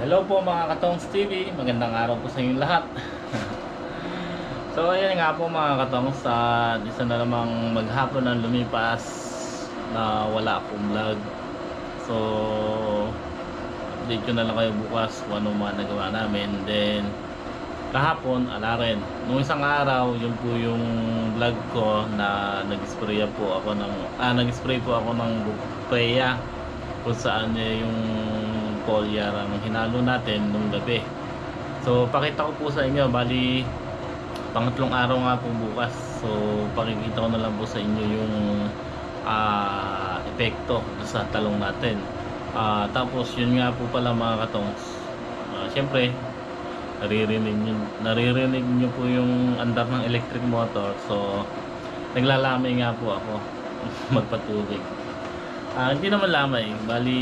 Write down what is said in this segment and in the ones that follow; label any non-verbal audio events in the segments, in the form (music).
Hello po mga Katongs TV, magandang araw po sa inyong lahat. (laughs) so ayan nga po mga Katongs, uh, isa na namang maghapon ang lumipas na wala akong vlog. So update ko na lang kayo bukas kung ano mga nagawa namin. Then kahapon, ala rin. Nung isang araw, yun po yung vlog ko na nag-spray po ako ng, ah nag-spray po ako ng Bupreya kung saan yung foliar ang hinalo natin nung gabi. So pakita ko po sa inyo, bali pangatlong araw nga po bukas. So pakikita ko na lang po sa inyo yung ah, epekto sa talong natin. Ah, tapos yun nga po pala mga katongs. Ah, Siyempre, naririnig nyo, naririnig nyo po yung andar ng electric motor. So naglalamay nga po ako (laughs) magpatubig. Ah, hindi naman lamay. Bali,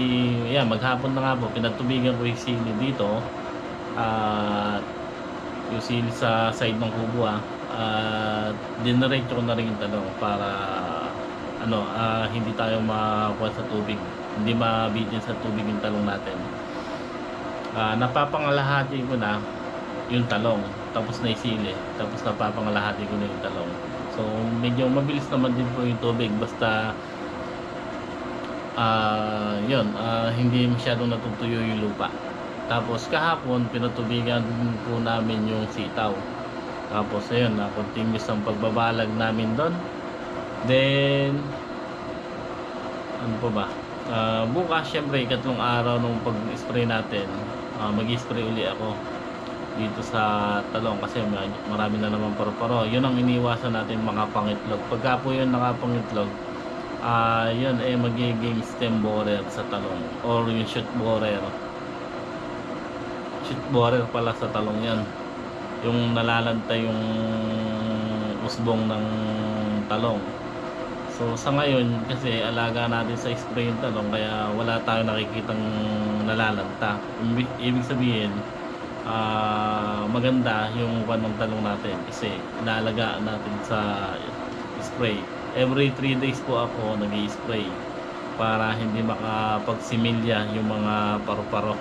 yeah, maghapon na nga po, pinatubigan ko yung sili dito. At yung sili sa side ng kubo ah. At dinaretso ko na rin yung talong para ano, ah, hindi tayo makuha sa tubig. Hindi mabitin sa tubig yung talong natin. Ah, napapangalahati ko na yung talong. Tapos na yung sili. Tapos napapangalahati ko na yung talong. So, medyo mabilis naman din po yung tubig. Basta ah yun, ah, hindi masyadong natutuyo yung lupa. Tapos kahapon, pinatubigan po namin yung sitaw. Tapos ayun, na continuous ang pagbabalag namin doon. Then, ano pa ba? Ah, bukas, syempre, ikatlong araw nung pag-spray natin, ah, mag-spray uli ako dito sa talong kasi marami na naman paro-paro. Yun ang iniwasan natin mga pangitlog. Pagka po yun nakapangitlog, ah yun eh magiging stem borer sa talong. Or yung shoot borer shoot borer pala sa talong yan. Yung nalalanta yung usbong ng talong. So sa ngayon kasi alaga natin sa spray yung talong kaya wala tayo nakikitang nalalanta. Ibig, sabihin ah maganda yung kwan ng talong natin kasi inaalagaan natin sa spray every 3 days po ako nag spray para hindi makapagsimilya yung mga paru-paro.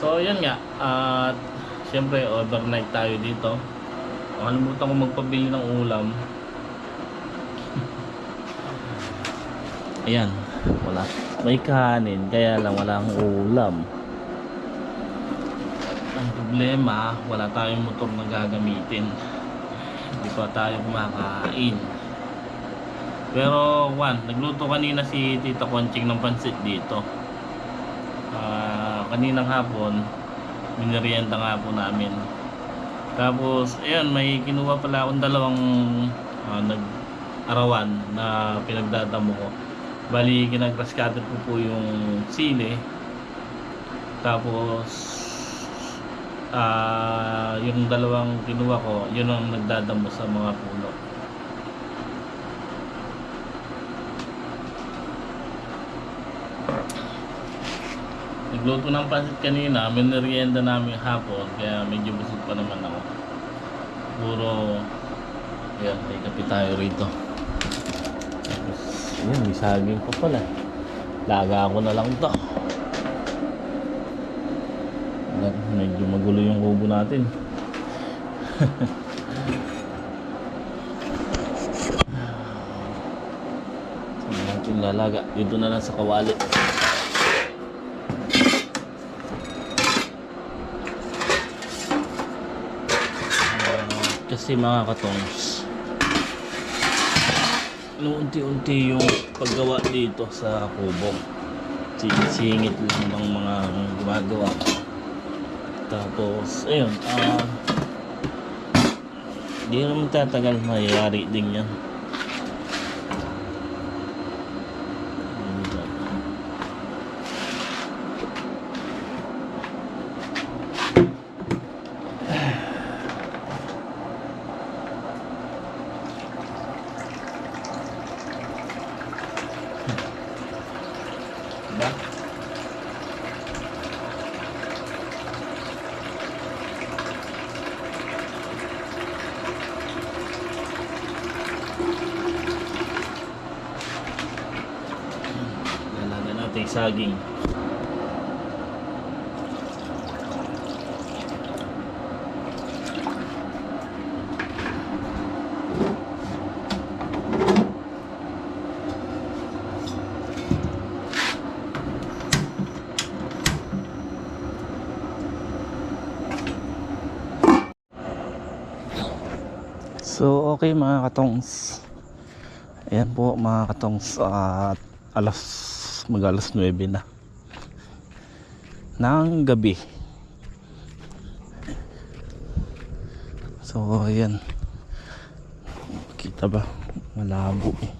So, yun nga. At, syempre, overnight tayo dito. Nakalimutan ko magpabili ng ulam. (laughs) Ayan, wala. May kanin, kaya lang walang ulam. Ang problema, wala tayong motor na gagamitin hindi pa tayo kumakain. Pero one nagluto kanina si Tita Conching ng pansit dito. Ah, kaninang hapon minerienda nga po namin. Tapos ayun may kinuha pala akong dalawang ah, nag arawan na pinagdadamo ko. Bali ginagras cutter ko po yung sili. Tapos ah yung dalawang kinuha ko, yun ang nagdadamo sa mga puno. Nagluto ng pansit kanina, minerienda namin hapon, kaya medyo busog pa naman ako. Puro, yan, may kape tayo rito. Tapos, yan, may saging pa pala. Laga ko na lang to. Nag- Medyo magulo yung kubo natin. Saan natin lalaga? Dito na lang sa kawali. Kasi mga katongs, unti-unti yung paggawa dito sa kubo. Singit lang ng mga gumagawa. Tapos, ayun, ah, di naman tatagal, mayayari din yan. Diba? saging. So okay mga katongs Ayan po mga katongs at uh, alas mag alas 9 na ng gabi. So ayan. Kita ba? Malabo eh.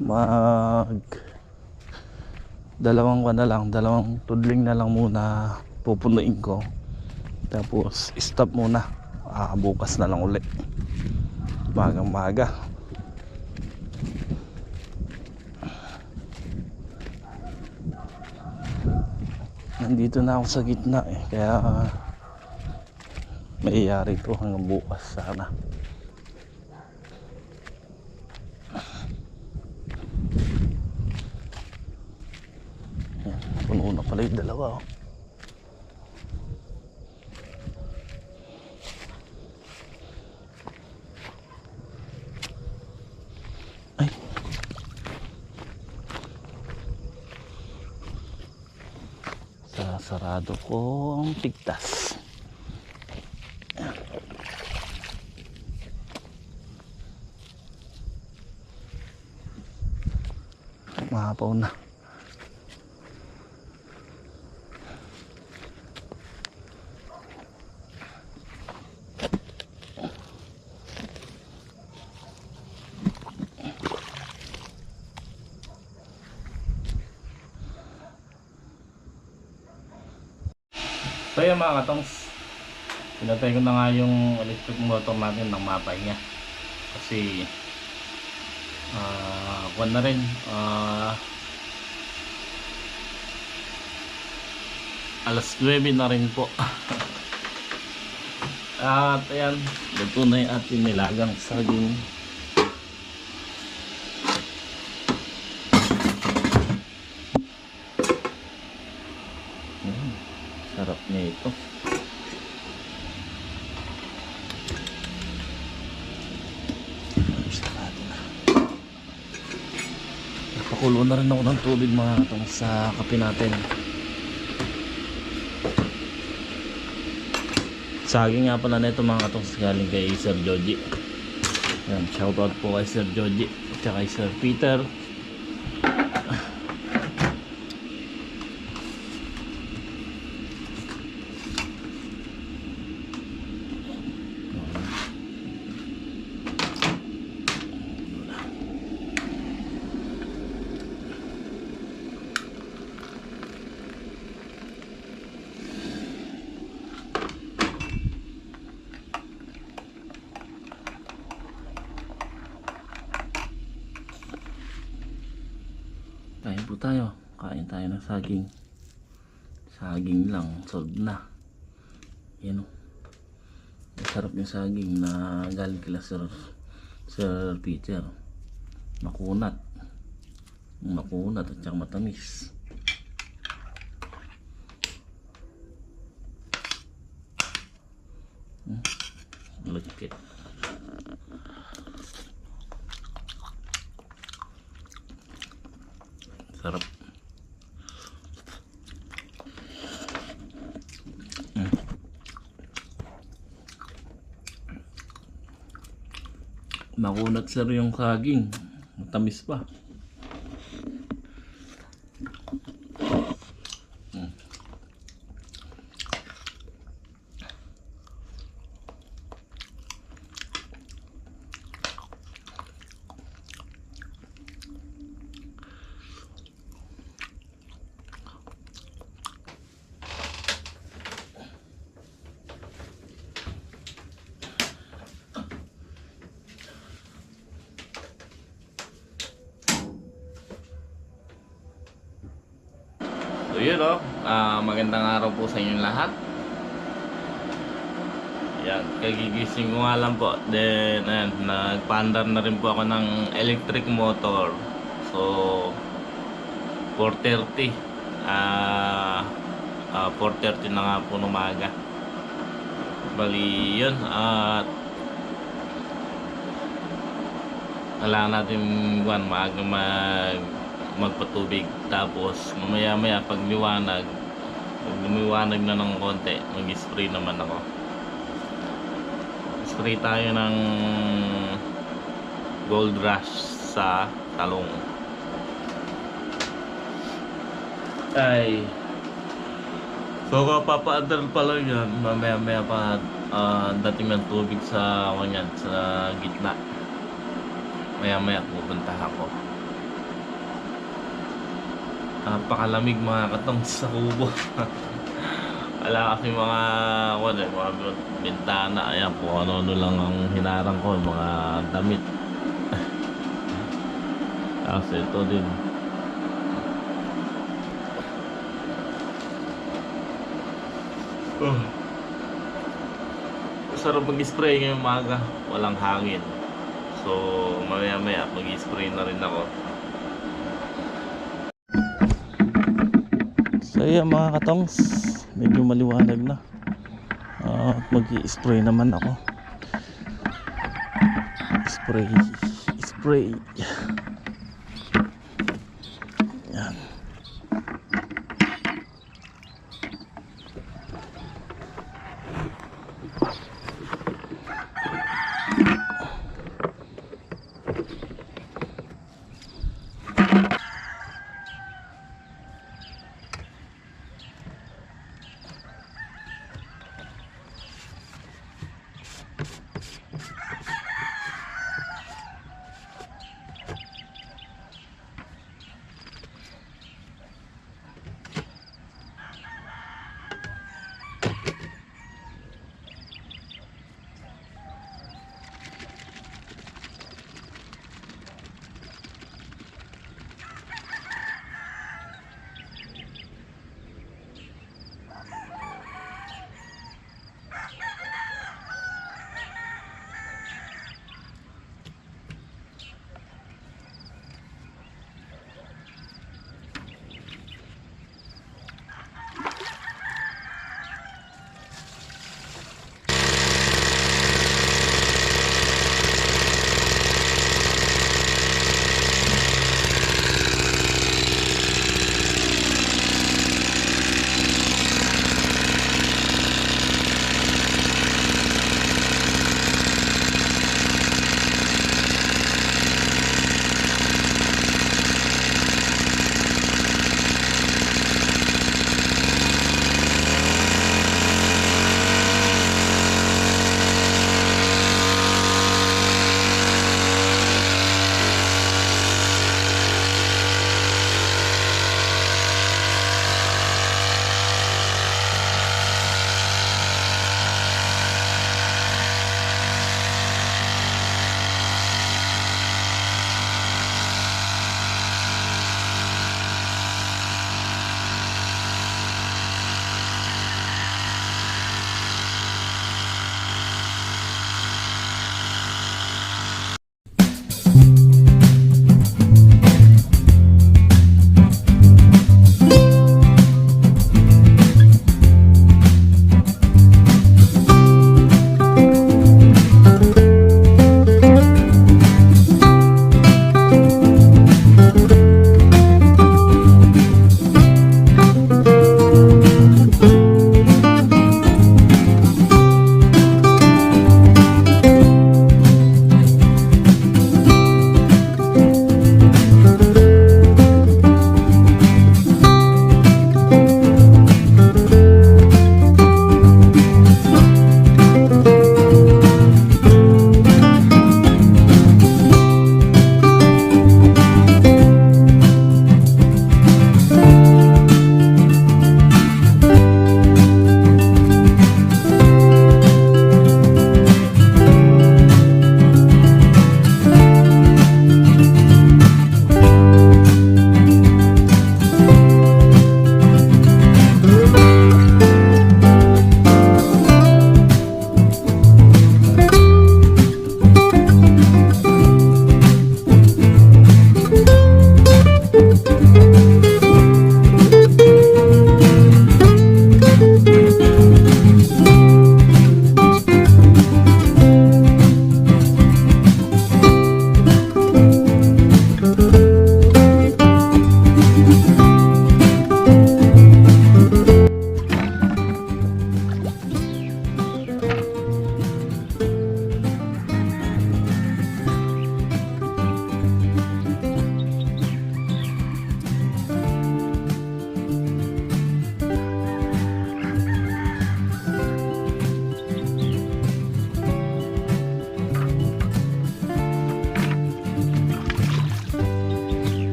Mag dalawang ka na lang, dalawang tudling na lang muna pupunuin ko. Tapos stop muna. Ah, bukas na lang ulit. Magang maga. Nandito na ako sa gitna eh. Kaya mayayari to hanggang bukas sana. Yan, puno na pala yung dalawa oh. Ay. Sasarado ko ang pigtas. Mahapaw na. Yun mga katongs, pinatay ko na nga yung electric motor natin ng mapay niya. Kasi, ah, uh, na rin, ah, alas 9 na rin po. (laughs) At ayan, luto na yung ating nilagang saging. Mm, sarap niya ito. Ayos na natin na. Napakulo na rin ako ng tubig mga katong sa kape natin. Saging nga pala nito mga katong galing kay Sir Joji. Yan, shoutout po kay Sir Joji at kay Sir Peter. Kain po tayo. Kain tayo ng saging. Saging lang. Solved na. Yan o. Masarap yung saging na galing kila Sir, Sir Peter. Makunat. Makunat at saka matamis. Hmm. Lagkit. Sarap. Makunat sir yung saging. Matamis pa. Yun o, Ah, magandang araw po sa inyong lahat. Yan, kagigising ko nga lang po. Then, ayan, nagpaandar na rin po ako ng electric motor. So, 4.30. Ah, ah, 4.30 na nga po ng umaga. Bali, yun. At, kailangan natin buwan maaga mag magpatubig tapos mamaya maya pag liwanag pag lumiwanag na ng konti mag spray naman ako mag-spray tayo ng gold rush sa talong. Ay. So kapapaandar pa lang yan, mamaya maya pa ah, dating ng tubig sa kanyan, sa gitna. Maya maya pupunta ako. Napakalamig mga katong sa kubo. (laughs) Wala kasi mga, wala, mga bintana. Ayan, kung ano-ano lang ang hinarang ko, mga damit. (laughs) Kasi ito din. Oh. Sarap mag-spray ngayong umaga. Walang hangin. So, mamaya-maya mag-spray na rin ako. So yeah mga katongs, medyo maliwanag na. Ah, mag-spray naman ako. Spray, spray.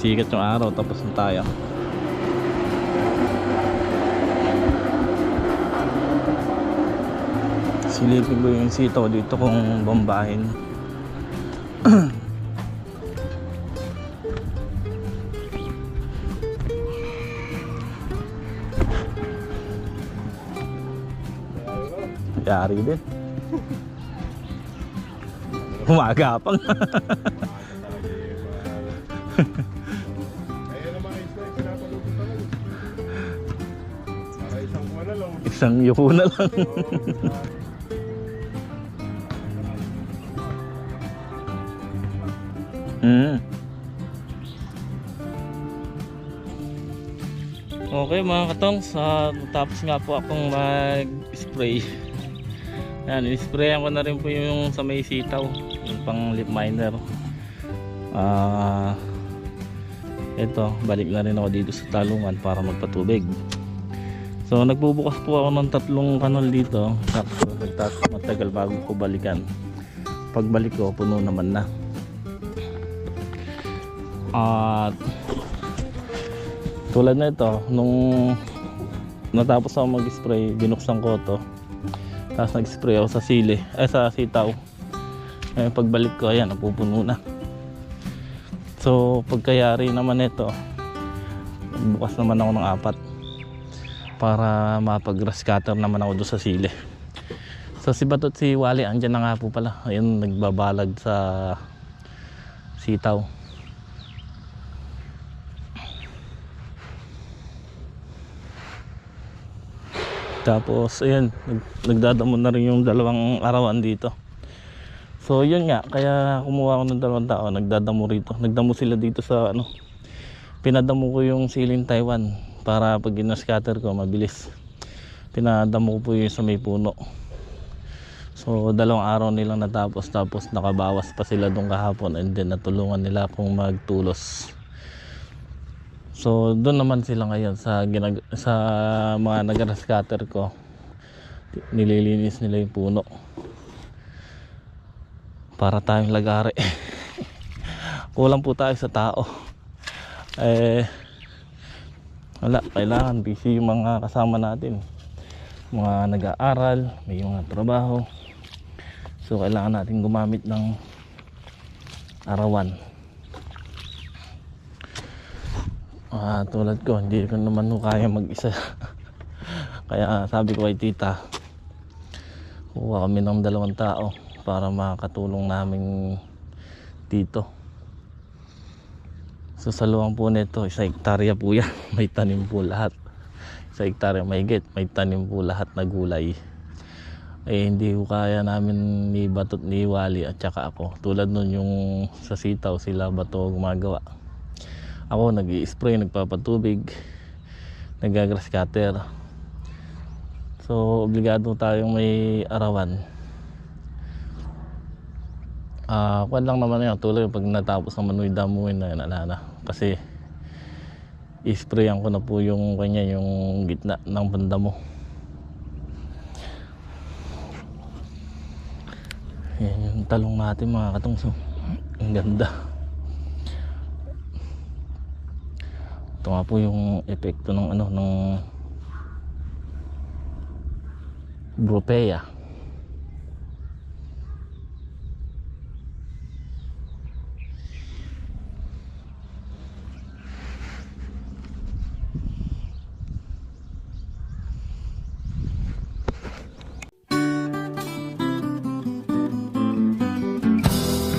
Sakto, sumisikat yung araw tapos na tayo. Silipin ko yung sitaw dito kung bombahin. Yari din. Humagapang. (laughs) Isang yuko na lang. (laughs) Mm. Okay mga katong, sa tapos nga po akong mag-spray. Yan, in-sprayan ko na rin po yung sa may sitaw, yung pang lip miner. Ah, ito, balik na rin ako dito sa talungan para magpatubig. So nagbubukas po ako ng tatlong kanal dito. Nagtat- matagal bago ko balikan. Pagbalik ko, puno naman na. At tulad na ito, nung natapos ako mag-spray, binuksan ko to. Tapos nag-spray ako sa sili, eh sa sitaw. Eh, pagbalik ko, ayan, napupuno na. So, pagkayari naman ito, bukas naman ako ng apat para mapag-grass naman ako doon sa sili. So si Batot si Wally andyan na nga po pala. Ayun nagbabalag sa sitaw. Tapos ayun, nag, nagdadamo na rin yung dalawang arawan dito. So yun nga, kaya kumuha ako ng dalawang tao, nagdadamo rito. Nagdamo sila dito sa ano, pinadamo ko yung siling Taiwan para pag scatter ko mabilis. Pinadamo ko po yung sa may puno. So dalawang araw nilang natapos tapos nakabawas pa sila doon kahapon and then natulungan nila akong magtulos. So doon naman sila ngayon sa ginag sa mga nag-scatter ko. Nililinis nila yung puno. Para tayong lagari. (laughs) Kulang po tayo sa tao. Eh wala, kailangan busy yung mga kasama natin. Mga nag-aaral, may mga trabaho. So kailangan natin gumamit ng arawan. Ah, tulad ko, hindi ko naman kaya mag-isa. (laughs) kaya sabi ko kay tita, kuha kami ng dalawang tao para makatulong namin dito. So sa luwang po nito, isa hektarya po yan. (laughs) May tanim po lahat. Sa hektarya may get, may tanim po lahat na gulay. Eh hindi ko kaya namin ni Batot ni Wali at saka ako. Tulad nun yung sa sitaw sila Bato gumagawa. Ako nag spray nagpapatubig, nagagrass cutter. So obligado tayong may arawan. Ah, kwan lang naman yun. Tuloy pag natapos naman yung damuin na yun, ala na. Kasi isprayan ko na po yung kanya yung gitna ng banda mo. Yan yung talong natin mga katungso. Ang ganda. Ito nga po yung epekto ng ano ng Bropea.